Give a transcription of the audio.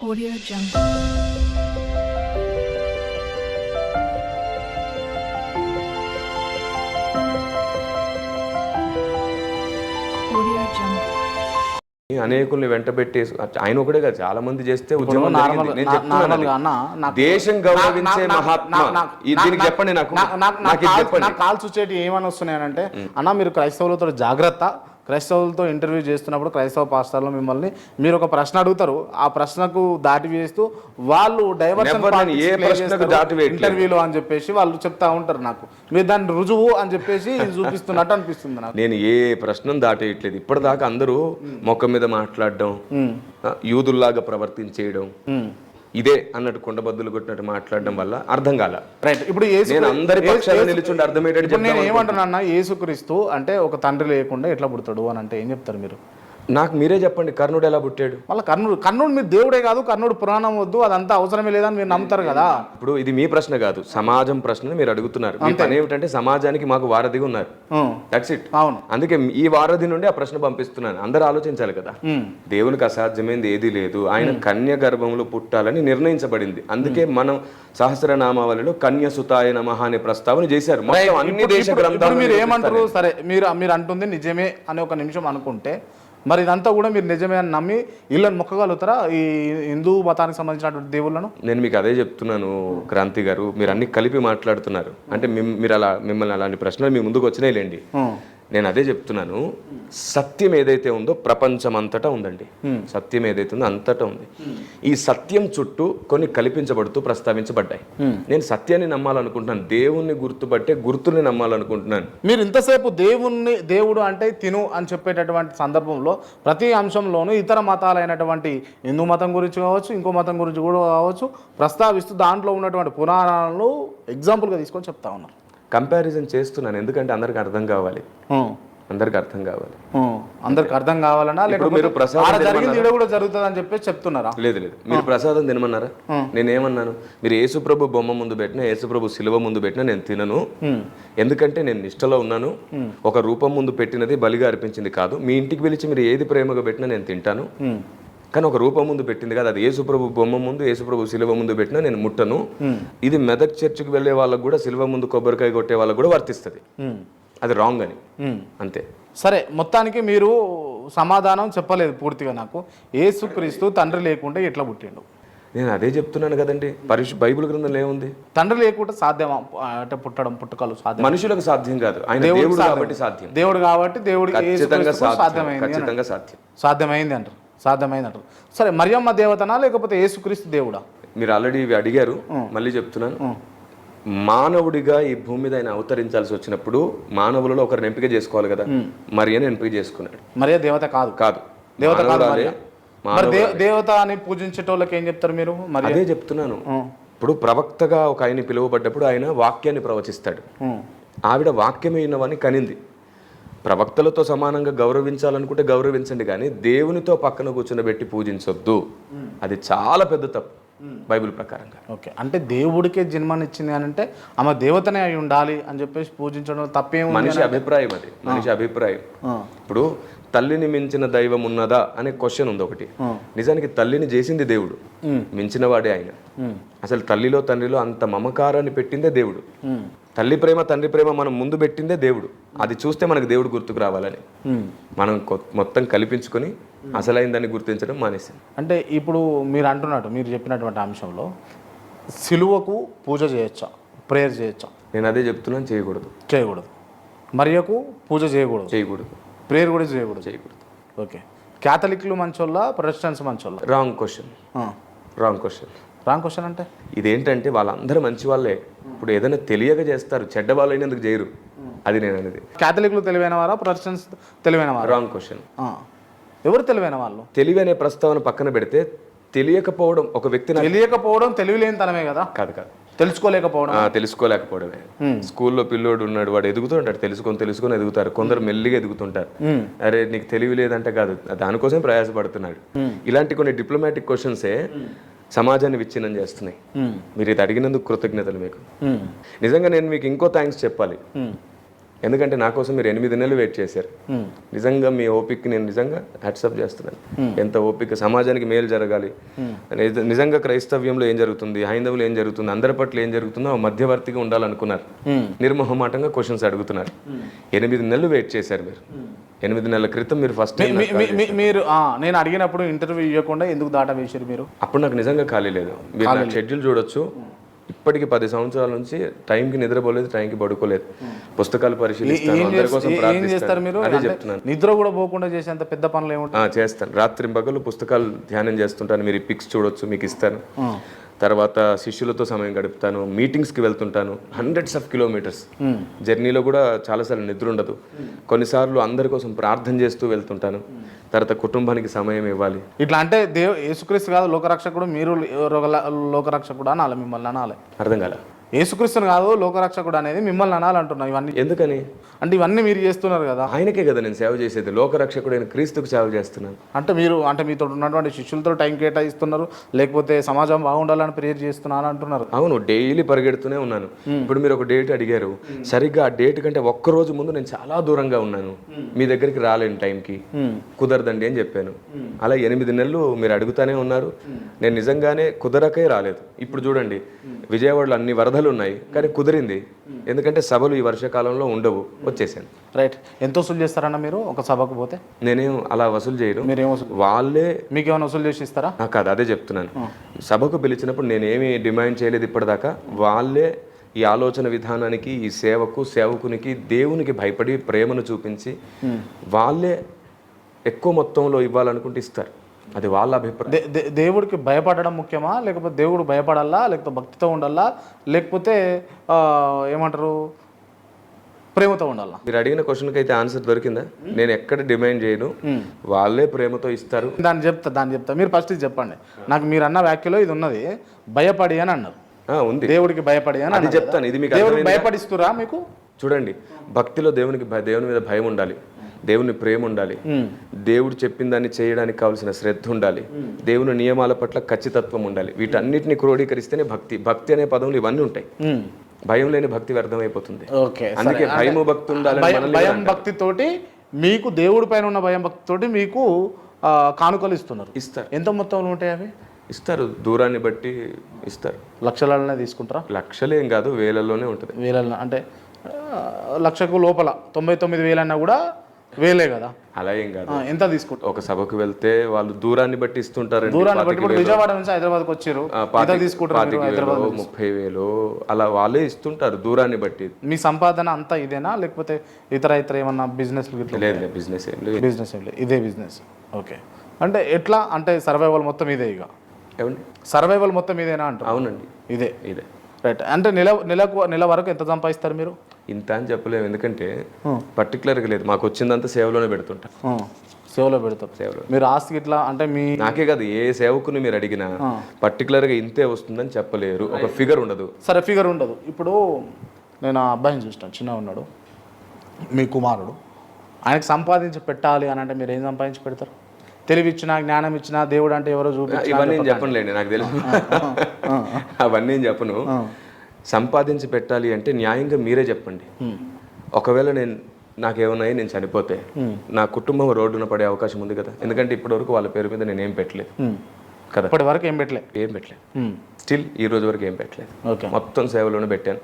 Audio Jungle. Audio Jungle. అనేకుల్ని వెంటబెట్టి ఆయన ఒకటే కాదు చాలా మంది చేస్తే ఉద్యమం నార్మల్ జరిగింది. నేను నా- చెప్తున్నాను నార్మల్గా అది. అన్న నాకు- దేశం గౌరవించే మహాత్మ ఈ దీనికి చెప్పండి నాకు నాకు ఇది కాల్- చెప్పండి కాల్స్ వచ్చేటి ఏమని వస్తున్నాయనంటే అన్న మీరు క్రైస్తవులతో జాగ్రత్త క్రైస్తవులతో ఇంటర్వ్యూ చేస్తున్నప్పుడు క్రైస్తవ పాస్టర్లు మిమ్మల్ని మీరు ఒక ప్రశ్న అడుగుతారు. ఆ ప్రశ్నకు దాటి వేస్తూ వాళ్ళు డైవర్షన్. ఇంటర్వ్యూలో అని చెప్పేసి వాళ్ళు చెప్తా ఉంటారు నాకు. మీరు దాన్ని రుజువు అని చెప్పేసి చూపిస్తున్నట్టు అనిపిస్తుంది నాకు. నేను ఏ ప్రశ్నను దాటేయట్లేదు ఇప్పటిదాకా అందరూ మొక్క మీద మాట్లాడడం యూదుల్లాగా ప్రవర్తించేయడం ఇదే అన్నట్టు కుండబద్దులు కొట్టినట్టు మాట్లాడడం వల్ల అర్థం కాల. రైట్ ఇప్పుడు నేను అందరి నిలుచుండి అర్థమయ్యేటట్టు నేను ఏమంటున్నా అన్న యేసుక్రీస్తు అంటే ఒక తండ్రి లేకుండా ఎట్లా పుడతాడు అని అంటే ఏం చెప్తారు మీరు? నాకు మీరే చెప్పండి కర్ణుడు ఎలా పుట్టాడు? మళ్ళీ కర్ణుడు కర్ణుడు మీరు దేవుడే కాదు కర్ణుడు పురాణం వద్దు అదంతా అవసరమే లేదని మీరు నమ్ముతారు కదా. ఇప్పుడు ఇది మీ ప్రశ్న కాదు సమాజం ప్రశ్న మీరు అడుగుతున్నారు. మీ పని ఏమిటంటే సమాజానికి మాకు వారధిగా ఉన్నారు. దట్స్ ఇట్ అవును. అందుకే ఈ వారధి నుండి ఆ ప్రశ్న పంపిస్తున్నాను. అందరూ ఆలోచించాలి కదా. దేవునికి అసాధ్యమైనది ఏదీ లేదు. ఆయన కన్య గర్భంలో పుట్టాలని నిర్ణయించబడింది. అందుకే మనం సహస్రనామావళిలో కన్య సుతాయ నమః అనే ప్రస్తావన చేశారు. మొత్తం అన్ని దేశ గ్రంథాలు మీరు ఏమంటారు? సరే మీరు మీరు అంటుంది నిజమే అని ఒక నిమిషం అనుకుంటే మరి ఇదంతా కూడా మీరు నిజమే అని నమ్మి ఇళ్ళని మొక్కగలుగుతారా? ఈ హిందూ మతానికి సంబంధించినటువంటి దేవుళ్ళను? నేను మీకు అదే చెప్తున్నాను క్రాంతి గారు. మీరు అన్ని కలిపి మాట్లాడుతున్నారు. అంటే మీరు అలా మిమ్మల్ని అలాంటి ప్రశ్నలు మీ ముందుకు వచ్చినాయి లేండి. నేను అదే చెప్తున్నాను. సత్యం ఏదైతే ఉందో ప్రపంచం అంతటా ఉందండి సత్యం ఏదైతే ఉందో అంతటా ఉంది. ఈ సత్యం చుట్టూ కొన్ని కల్పించబడుతూ ప్రస్తావించబడ్డాయి. నేను సత్యాన్ని నమ్మాలనుకుంటున్నాను. దేవుణ్ణి గుర్తుపట్టే గుర్తుల్ని నమ్మాలనుకుంటున్నాను. మీరు ఇంతసేపు దేవుణ్ణి దేవుడు అంటే తిను అని చెప్పేటటువంటి సందర్భంలో ప్రతి అంశంలోనూ ఇతర మతాలైనటువంటి హిందూ మతం గురించి కావచ్చు ఇంకో మతం గురించి కూడా కావచ్చు ప్రస్తావిస్తూ దాంట్లో ఉన్నటువంటి పురాణాలను ఎగ్జాంపుల్గా తీసుకొని చెప్తా ఉన్నారు. కంపారిజన్ చేస్తున్నాను. ఎందుకంటే అందరికి అర్థం కావాలి. అందరికి అర్థం కావాలి. అందరికి అర్థం కావాలన్నా ఇప్పుడు మీరు ప్రసాదం జరిగింది కూడా జరుగుతుంది అని చెప్పేసి చెప్తున్నారా? లేదు లేదు. మీరు ప్రసాదం తినమన్నారా? నేనేమన్నాను? మీరు యేసుప్రభు బొమ్మ ముందు పెట్టినా యేసుప్రభు శిలువ ముందు పెట్టినా నేను తినను. ఎందుకంటే నేను నిష్టలో ఉన్నాను. ఒక రూపం ముందు పెట్టినది బలిగా అర్పించింది కాదు. మీ ఇంటికి పిలిచి మీరు ఏది ప్రేమగా పెట్టినా నేను తింటాను. కానీ ఒక రూపం ముందు పెట్టింది కదా. అది యేసుప్రభు బొమ్మ ముందు యేసుప్రభు శిలువ ముందు పెట్టినా నేను ముట్టను. ఇది మెదక్ చర్చికి వెళ్ళే వాళ్ళకు కూడా శిలువ ముందు కొబ్బరికాయ కొట్టే వాళ్ళకు కూడా వర్తిస్తుంది. అది రాంగ్ అని. అంతే. సరే మొత్తానికి మీరు సమాధానం చెప్పలేదు పూర్తిగా నాకు. ఏసుక్రీస్తు తండ్రి లేకుంటే ఎట్లా పుట్టిండు? నేను అదే చెప్తున్నాను కదండి. పరిశు బైబిల్ గ్రంథంలో ఏముంది? తండ్రి లేకుండా సాధ్యమా? అంటే పుట్టడం పుట్టకలు సాధ్యం మనుషులకు సాధ్యం కాదు. ఆయన దేవుడు సాధ్యం. కాబట్టి సాధ్యం. దేవుడు కాబట్టి ఖచ్చితంగా సాధ్యం. సాధ్యమైంది ఖచ్చితంగా సాధ్యం. సాధ్యమైంది అంటారు. సాధ్యమైంది అంటారు సరే మరియమ్మ దేవతనా లేకపోతే యేసుక్రీస్తు దేవుడా? మీరు ఆల్రెడీ ఇవి అడిగారు మళ్ళీ చెప్తున్నాను. మానవుడిగా ఈ భూమి మీద ఆయన అవతరించాల్సి వచ్చినప్పుడు మానవులలో ఒకరిని ఎంపిక చేసుకోవాలి కదా? మరి అని ఎంపిక చేసుకున్నాడు. మరియ దేవత కాదు. కాదు. దేవత కాదు. మరి దేవత అని పూజించేటోళ్ళకి ఏం చెప్తారు మీరు? మరి అదే చెప్తున్నాను. ఇప్పుడు ప్రవక్తగా ఒక ఆయన పిలువబడ్డప్పుడు ఆయన వాక్యాన్ని ప్రవచిస్తాడు. ఆవిడ వాక్యమైనవని కనింది. ప్రవక్తలతో సమానంగా గౌరవించాలనుకుంటే గౌరవించండి కానీ దేవునితో పక్కన కూర్చునబెట్టి పూజించొద్దు. అది చాలా పెద్ద తప్పు బైబిల్ ప్రకారంగా. ఓకే. అంటే దేవుడికే జన్మనిచ్చింది అని అంటే ఆమె దేవతనే అయి ఉండాలి అని చెప్పేసి పూజించడం తప్పేముంది మనిషి అభిప్రాయం అది. మనిషి అభిప్రాయం. ఇప్పుడు తల్లిని మించిన దైవం ఉన్నదా అనే క్వశ్చన్ ఉంది ఒకటి. నిజానికి తల్లిని చేసింది దేవుడు. మించిన వాడే ఆయన. అసలు తల్లిలో తండ్రిలో అంత మమకారాన్ని పెట్టిందే దేవుడు. తల్లి ప్రేమ తండ్రి ప్రేమ మనం ముందు పెట్టిందే దేవుడు. అది చూస్తే మనకు దేవుడు గుర్తుకు రావాలని. మనం మొత్తం కల్పించుకొని అసలైన దాన్ని గుర్తించడం మానేసింది అంటే ఇప్పుడు మీరు అంటున్నట్టు మీరు చెప్పినటువంటి అంశంలో సిలువకు పూజ చేయొచ్చా? ప్రేయర్ చేయొచ్చా? నేను అదే చెప్తున్నాను చేయకూడదు. చేయకూడదు. మరియకు పూజ చేయకూడదు. చేయకూడదు. ప్రేయర్ కూడా చేయకూడదు. చేయకూడదు. ఓకే. క్యాథలిక్లు మంచోళ్ళ Protestants మంచోళ్ళ? Wrong question wrong question wrong question అంటే? ఇదేంటంటే వాళ్ళందరూ మంచి వాళ్ళే. ఇప్పుడు ఏదైనా తెలియక చేస్తారు. చెడ్డ వాళ్ళు అయినందుకు చేయరు. అది నేను అనేది. క్యాథలిక్లు తెలివైన వారా? ప్రొటెస్టెంట్స్ తెలివైన వారా? రాంగ్ క్వశ్చన్ ఆ. ఎవరు తెలివైన వాళ్ళు? తెలివి అనే ప్రస్తావన పక్కన పెడితే తెలియకపోవడం ఒక వ్యక్తి తెలియకపోవడం తెలివిలేని తనమే కదా? కాదు కాదు. తెలుసుకోలేకపోవడం? ఆ, తెలుసుకోలేకపోవడమే. స్కూల్లో పిల్లోడు ఉన్నాడు వాడు ఎదుగుతుంటాడు తెలుసుకొని తెలుసుకొని ఎదుగుతారు. కొందరు మెల్లిగా ఎదుగుతుంటారు. అరే నీకు తెలివి లేదంటే కాదు. దానికోసం ప్రయాసపడుతున్నాడు. ఇలాంటి కొన్ని డిప్లొమాటిక్ క్వశ్చన్సే సమాజాన్ని విచ్ఛిన్నం చేస్తున్నాయి. మీరు ఇది అడిగినందుకు కృతజ్ఞతలు మీకు. నిజంగా నేను మీకు ఇంకో థ్యాంక్స్ చెప్పాలి. ఎందుకంటే నా కోసం మీరు ఎనిమిది నెలలు వెయిట్ చేశారు. నిజంగా మీ ఓపిక్కి నేను నిజంగా హ్యాట్సప్ చేస్తున్నాను. ఎంత ఓపిక సమాజానికి మేలు జరగాలి. నిజ- నిజంగా క్రైస్తవ్యంలో ఏం జరుగుతుంది? హైందవులు ఏం జరుగుతుంది? అందరి పట్ల ఏం జరుగుతుందో మధ్యవర్తిగా ఉండాలనుకున్నారు. నిర్మోహమాటంగా క్వశ్చన్స్ అడుగుతున్నారు. ఎనిమిది నెలలు వెయిట్ చేశారు మీరు. ఎనిమిది నెలల క్రితం మీరు ఫస్ట్ మీరు నేను అడిగినప్పుడు ఇంటర్వ్యూ ఇవ్వకుండా ఎందుకు దాటా వేసారు మీరు? అప్పుడు నాకు నిజంగా ఖాళీ లేదు. మీరు షెడ్యూల్ చూడొచ్చు. ఇప్పటికి పది సంవత్సరాల నుంచి టైంకి నిద్రపోలేదు టైంకి పడుకోలేదు. పుస్తకాలు పరిశీలిస్తాను ప్రార్థిస్తాను అదే అంటే చెప్తున్నాను. నిద్ర కూడా పోకుండా చేసేంత పెద్ద పనులు ఆ, చేస్తాను రాత్రి పగలు పుస్తకాలు ధ్యానం చేస్తుంటాను. మీరు పిక్స్ చూడొచ్చు మీకు ఇస్తాను. తర్వాత శిష్యులతో సమయం గడుపుతాను మీటింగ్స్కి వెళ్తుంటాను హండ్రెడ్స్ ఆఫ్ కిలోమీటర్స్ జర్నీలో కూడా చాలాసార్లు నిద్ర ఉండదు. కొన్నిసార్లు అందరి కోసం ప్రార్థన చేస్తూ వెళ్తుంటాను. తర్వాత కుటుంబానికి సమయం ఇవ్వాలి. ఇట్లా అంటే దేవు యేసుక్రీస్తు కాదు లోకరక్షకుడు మీరు లోక- లోకరక్షకుడు అనాలి మిమ్మల్ని అనాలి. అర్థం కాల? యేసుక్రీస్తుని కాదు లోకరక్షకుడు అనేది మిమ్మల్ని అనాలి అంటున్నా ఇవన్నీ. ఎందుకని? అంటే ఇవన్నీ మీరు చేస్తున్నారు కదా. ఆయనకే కదా నేను సేవ చేసేది లోకరక్షకుడైన క్రీస్తుకు సేవ చేస్తున్నాను. అంటే మీరు అంటే మీతో ఉన్నటువంటి శిష్యులతో టైం కేటాయిస్తున్నారు లేకపోతే సమాజం బాగుండాలని ప్రేయర్ చేస్తున్నారు అంటున్నారు. అవును డైలీ పరిగెడుతూనే ఉన్నాను. ఇప్పుడు మీరు ఒక డేట్ అడిగారు సరిగ్గా ఆ డేట్ కంటే ఒక్క రోజు ముందు నేను చాలా దూరంగా ఉన్నాను. మీ దగ్గరికి రాలేను టైంకి. కుదరదండి అని చెప్పాను. అలా ఎనిమిది నెలలు మీరు అడుగుతానే ఉన్నారు. నేను నిజంగానే కుదరకే రాలేదు. ఇప్పుడు చూడండి విజయవాడలో అన్ని వరదలు ఉన్నాయి కానీ కుదిరింది. ఎందుకంటే సభలు ఈ వర్షాకాలంలో ఉండవు వచ్చేసాను రైట్ ఎంత వసూలు చేస్తారన్న మీరు ఒక సభకు పోతే? నేనేం అలా వసూలు చేయను. మీరు వసూలు? వాళ్ళే మీకు ఏమైనా వసూలు చేసి ఇస్తారా? కాదు అదే చెప్తున్నాను. సభకు పిలిచినప్పుడు నేనేమి డిమాండ్ చేయలేదు ఇప్పటిదాకా. వాళ్ళే ఈ ఆలోచన విధానానికి ఈ సేవకు సేవకునికి దేవునికి భయపడి ప్రేమను చూపించి వాళ్ళే ఎక్కువ మొత్తంలో ఇవ్వాలనుకుంటే ఇస్తారు. అది వాళ్ళ అభిప్రాయం. దేవుడికి భయపడడం ముఖ్యమా? లేకపోతే దేవుడు భయపడాలా? లేకపోతే భక్తితో ఉండాలా? లేకపోతే ఏమంటారు? ప్రేమతో ఉండాలా? మీరు అడిగిన క్వశ్చన్కి అయితే ఆన్సర్ దొరికిందా? నేను ఎక్కడ డిమాండ్ చేయను. వాళ్ళే ప్రేమతో ఇస్తారు. దాన్ని చెప్తా దాన్ని చెప్తా. మీరు ఫస్ట్ ఇది చెప్పండి. నాకు మీరు అన్న వ్యాఖ్యలో ఇది ఉన్నది. భయపడి అని అన్నారు. ఉంది. దేవుడికి భయపడి అని అది చెప్తాను. ఇది మీకు? భయపడిస్తురా మీకు? చూడండి భక్తిలో దేవునికి దేవుని మీద భయం ఉండాలి. దేవుని ప్రేమ ఉండాలి. దేవుడు చెప్పిన దాన్ని చేయడానికి కావాల్సిన శ్రద్ధ ఉండాలి. దేవుని నియమాల పట్ల ఖచ్చితత్వం ఉండాలి. వీటన్నిటిని క్రోడీకరిస్తేనే భక్తి భక్తి అనే పదములు ఇవన్నీ ఉంటాయి. భయం లేని భక్తి వ్యర్థమైపోతుంది. ఓకే అందుకే భయము భక్తి ఉండాలని భయం భయం భక్తితోటి మీకు దేవుడి పైన ఉన్న భయం భక్తితోటి మీకు ఆ, కానుకలు ఇస్తున్నారు. ఇస్తారు. ఎంత మొత్తంలో ఉంటాయి అవి? ఇస్తారు. దూరాన్ని బట్టి ఇస్తారు. లక్షలనే తీసుకుంటారా? లక్షలేం కాదు వేలల్లోనే ఉంటుంది. వేల అంటే లక్షకు లోపల తొంభై తొమ్మిది వేలు అన్నా కూడా వేలే కదా? అలా ఏం కాదు. ఎంత తీసుకుంటారు? ఒక సభకు వెళ్తే వాళ్ళు దూరాన్ని బట్టి ఇస్తుంటారు దూరాన్ని బట్టి ఇప్పుడు విజయవాడ నుంచి హైదరాబాద్కి వచ్చారు. ఎంత తీసుకుంటారు? ముప్పై వేలు అలా వాళ్ళే ఇస్తుంటారు దూరాన్ని బట్టి. మీ సంపాదన అంతా ఇదేనా? లేకపోతే ఇతర ఇతర ఏమన్నా బిజినెస్ లేదు బిజినెస్ ఏం లేదు. బిజినెస్ ఏం లేదు. ఇదే బిజినెస్ ఓకే అంటే ఎట్లా? అంటే సర్వైవల్ మొత్తం ఇదే ఇక. ఏమండి? సర్వైవల్ మొత్తం ఇదేనా అంటారు అవునండి. ఇదే. ఇదే. రైట్ అంటే నెల నెలకు నెల వరకు ఎంత సంపాదిస్తారు మీరు? ఇంత అని చెప్పలేము. ఎందుకంటే పర్టికులర్గా లేదు. మాకు వచ్చిందంతా సేవలోనే పెడుతుంటా. సేవలో పెడతారు సేవలో. మీరు ఆస్తికి ఇట్లా అంటే మీ నాకే కాదు ఏ సేవకుని మీరు అడిగినా పర్టికులర్గా ఇంతే వస్తుందని చెప్పలేరు. ఒక ఫిగర్ ఉండదు. సరే ఫిగర్ ఉండదు. ఇప్పుడు నేను ఆ అబ్బాయిని చూసినాను. చిన్న ఉన్నాడు. మీ కుమారుడు. ఆయనకు సంపాదించి పెట్టాలి అని అంటే మీరు ఏం సంపాదించి పెడతారు? తెలివి ఇచ్చినా జ్ఞానం ఇచ్చినా దేవుడు అంటే ఎవరో చూపించి ఇవన్నీ నేను చెప్పనులేండి నాకు తెలుసు. అవన్నీ నేను చెప్పను. సంపాదించి పెట్టాలి అంటే న్యాయంగా మీరే చెప్పండి. ఒకవేళ నేను నాకేమన్నాయి నేను చనిపోతే నా కుటుంబం రోడ్డున పడే అవకాశం ఉంది కదా. ఎందుకంటే ఇప్పటివరకు వాళ్ళ పేరు మీద నేను ఏం పెట్టలేదు కదా? ఇప్పటి వరకు ఏం పెట్టలే. ఏం పెట్టలేదు. స్టిల్ ఈ రోజు వరకు ఏం పెట్టలేదు. ఓకే. మొత్తం సేవలోనే పెట్టాను.